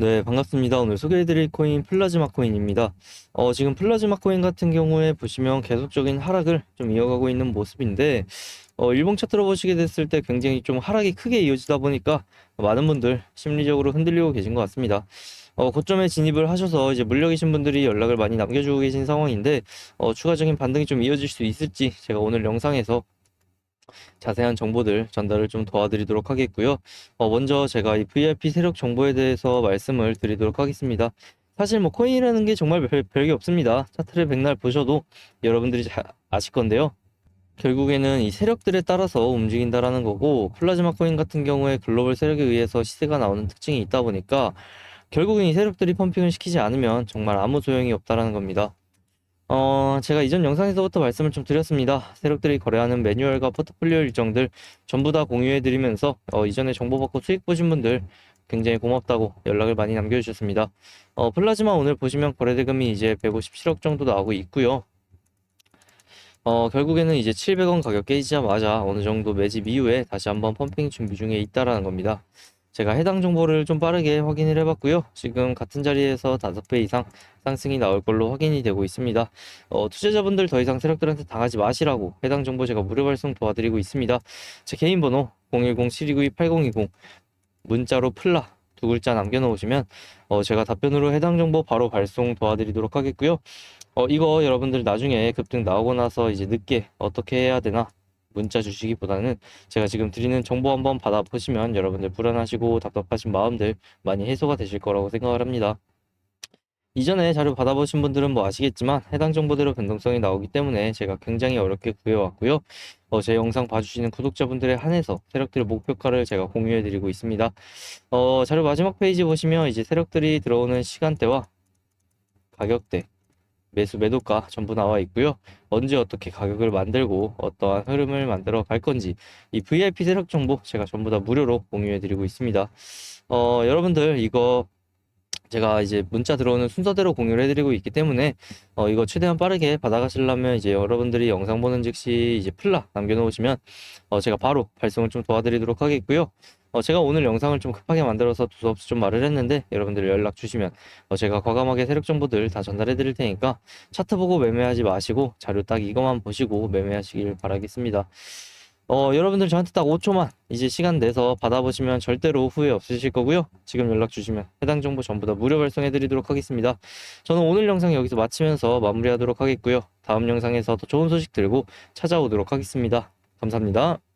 네, 반갑습니다. 오늘 소개해드릴 코인 플라즈마 코인입니다. 어, 지금 플라즈마 코인 같은 경우에 보시면 계속적인 하락을 좀 이어가고 있는 모습인데, 어, 일봉 차트로 보시게 됐을 때 굉장히 좀 하락이 크게 이어지다 보니까 많은 분들 심리적으로 흔들리고 계신 것 같습니다. 어, 고점에 진입을 하셔서 이제 물려 계신 분들이 연락을 많이 남겨주고 계신 상황인데, 어, 추가적인 반등이 좀 이어질 수 있을지 제가 오늘 영상에서 자세한 정보들 전달을 좀 도와드리도록 하겠고요. 어, 먼저 제가 이 VIP 세력 정보에 대해서 말씀을 드리도록 하겠습니다. 사실 뭐 코인이라는 게 정말 별, 별게 없습니다. 차트를 백날 보셔도 여러분들이 잘 아실 건데요. 결국에는 이 세력들에 따라서 움직인다라는 거고 플라즈마 코인 같은 경우에 글로벌 세력에 의해서 시세가 나오는 특징이 있다 보니까 결국엔 이 세력들이 펌핑을 시키지 않으면 정말 아무 소용이 없다라는 겁니다. 어, 제가 이전 영상에서부터 말씀을 좀 드렸습니다. 세력들이 거래하는 매뉴얼과 포트폴리오 일정들 전부 다 공유해 드리면서 어, 이전에 정보 받고 수익 보신 분들 굉장히 고맙다고 연락을 많이 남겨주셨습니다. 어, 플라즈마 오늘 보시면 거래대금이 이제 157억 정도 나오고 있고요. 어, 결국에는 이제 700원 가격 깨지자마자 어느 정도 매집 이후에 다시 한번 펌핑 준비 중에 있다라는 겁니다. 제가 해당 정보를 좀 빠르게 확인을 해봤고요. 지금 같은 자리에서 5배 이상 상승이 나올 걸로 확인이 되고 있습니다. 어, 투자자분들 더 이상 세력들한테 당하지 마시라고 해당 정보 제가 무료 발송 도와드리고 있습니다. 제 개인 번호 010-7292-8020 문자로 플라 두 글자 남겨놓으시면 어, 제가 답변으로 해당 정보 바로 발송 도와드리도록 하겠고요. 어, 이거 여러분들 나중에 급등 나오고 나서 이제 늦게 어떻게 해야 되나 문자 주시기보다는 제가 지금 드리는 정보 한번 받아보시면 여러분들 불안하시고 답답하신 마음들 많이 해소가 되실 거라고 생각을 합니다. 이전에 자료 받아보신 분들은 뭐 아시겠지만 해당 정보대로 변동성이 나오기 때문에 제가 굉장히 어렵게 구해왔고요. 어, 제 영상 봐주시는 구독자분들에 한해서 세력들의 목표가를 제가 공유해드리고 있습니다. 어, 자료 마지막 페이지 보시면 이제 세력들이 들어오는 시간대와 가격대, 매수 매도가 전부 나와 있고요. 언제 어떻게 가격을 만들고 어떠한 흐름을 만들어 갈 건지 이 VIP 세력 정보 제가 전부 다 무료로 공유해 드리고 있습니다. 어, 여러분들 이거 제가 이제 문자 들어오는 순서대로 공유를 해드리고 있기 때문에 어, 이거 최대한 빠르게 받아가시려면 이제 여러분들이 영상 보는 즉시 이제 플라 남겨놓으시면 어, 제가 바로 발송을 좀 도와드리도록 하겠고요. 어, 제가 오늘 영상을 좀 급하게 만들어서 두서없이 좀 말을 했는데 여러분들 연락 주시면 어, 제가 과감하게 세력 정보들 다 전달해 드릴 테니까 차트 보고 매매하지 마시고 자료 딱 이것만 보시고 매매하시길 바라겠습니다. 어, 여러분들 저한테 딱 5초만 이제 시간 내서 받아보시면 절대로 후회 없으실 거고요. 지금 연락 주시면 해당 정보 전부 다 무료 발송해 드리도록 하겠습니다. 저는 오늘 영상 여기서 마치면서 마무리하도록 하겠고요. 다음 영상에서 더 좋은 소식 들고 찾아오도록 하겠습니다. 감사합니다.